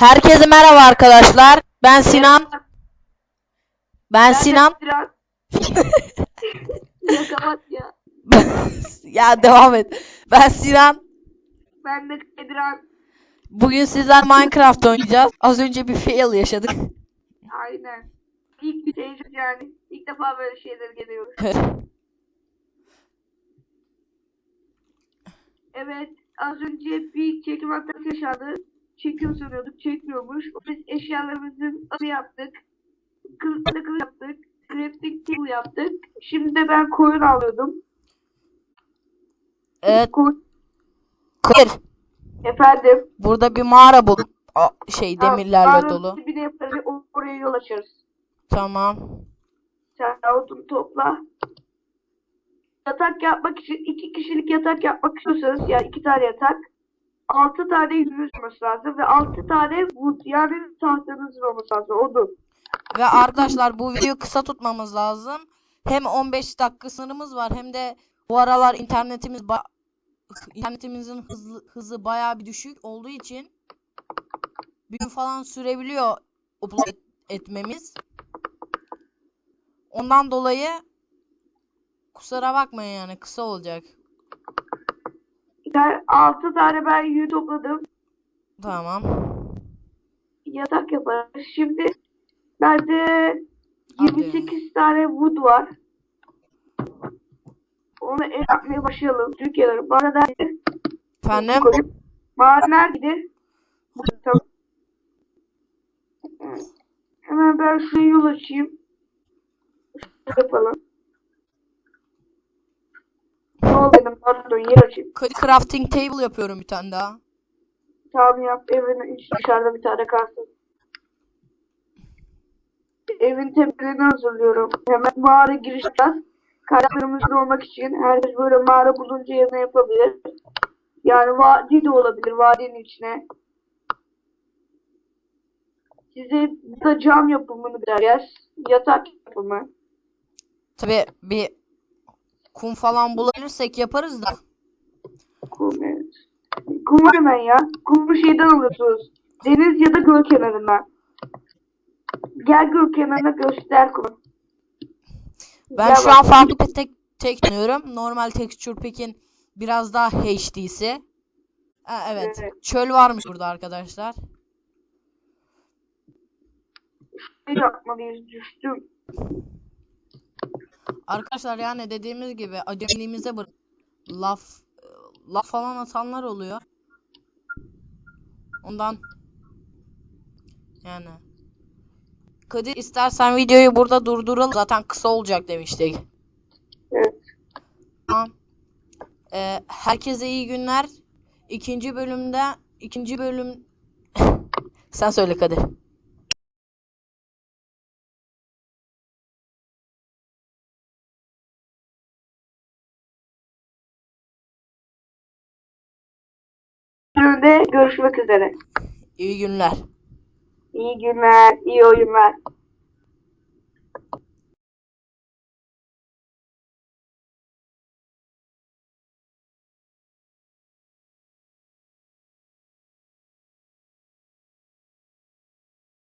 Herkese merhaba arkadaşlar. Ben Sinan. Ben Sinan. Ya kapat ya. ya devam et. Ben Sinan. Ben de Ediran. Bugün sizler Minecraft oynayacağız. Az önce bir fail yaşadık. Aynen. İlk bir tecrübe yani. İlk defa böyle şeyler geliyoruz. Evet. Az önce bir çekim hatası yaşandı. Çekiyor sanıyorduk. Çekmiyormuş. Biz eşyalarımızın adı yaptık. Kılıç yaptık. Crafting table yaptık. Şimdi de ben koyun alıyordum. evet. Koyun... Kadir. Efendim. Burada bir mağara buldum. Aa, şey demirlerle Mağaranın dolu. dibine yaparız. Oraya yol açarız. Tamam. Sen odun topla. Yatak yapmak için iki kişilik yatak yapmak istiyorsanız yani iki tane yatak. Altı tane yüzünüz olması lazım ve altı tane wood yani tahtanız olması lazım odun. Ve arkadaşlar bu videoyu kısa tutmamız lazım. Hem 15 dakika sınırımız var hem de bu aralar internetimiz internetimizin hızlı, hızı bayağı bir düşük olduğu için bir gün falan sürebiliyor upload et- etmemiz. Ondan dolayı kusura bakmayın yani kısa olacak. Yani altı tane ben yün topladım. Tamam. Yatak yaparız. Şimdi bende Hadi. 28 tane wood var. Onu el yapmaya başlayalım. Türkiye'leri. Bana da Efendim? mağara neredeydi? Tamam. Hemen ben şuraya yol açayım. Yapalım. Yol dedim pardon yer açayım. Crafting table yapıyorum bir tane daha. Tamam yap evin dışarıda bir tane kalsın. Evin temelini hazırlıyorum. Hemen mağara giriş yapacağız. Karakterimizde olmak için herkes böyle mağara bulunca yerine yapabilir. Yani vadi de olabilir vadinin içine. Size da cam yapımını deriz. Yatak yapımı. Tabi bir kum falan bulabilirsek yaparız da. Kum evet. Kum var hemen ya. Kumu şeyden alıyorsunuz. Deniz ya da göl kenarından. Gel göl kenarına göster kumu. Ben Gel şu bak. an farklı bir tek tek deniyorum. Normal texture pack'in biraz daha HD'si. Ha, evet. Evet. Çöl varmış burada arkadaşlar. Ne yapmalıyız düştüm. Arkadaşlar yani dediğimiz gibi acemiliğimize bırak. Laf laf falan atanlar oluyor. Ondan yani Kadir istersen videoyu burada durduralım. Zaten kısa olacak demiştik. Evet. Tamam. Ee, herkese iyi günler. İkinci bölümde ikinci bölüm sen söyle Kadir. Bölümde görüşmek üzere. İyi günler. İyi günler, iyi oyunlar.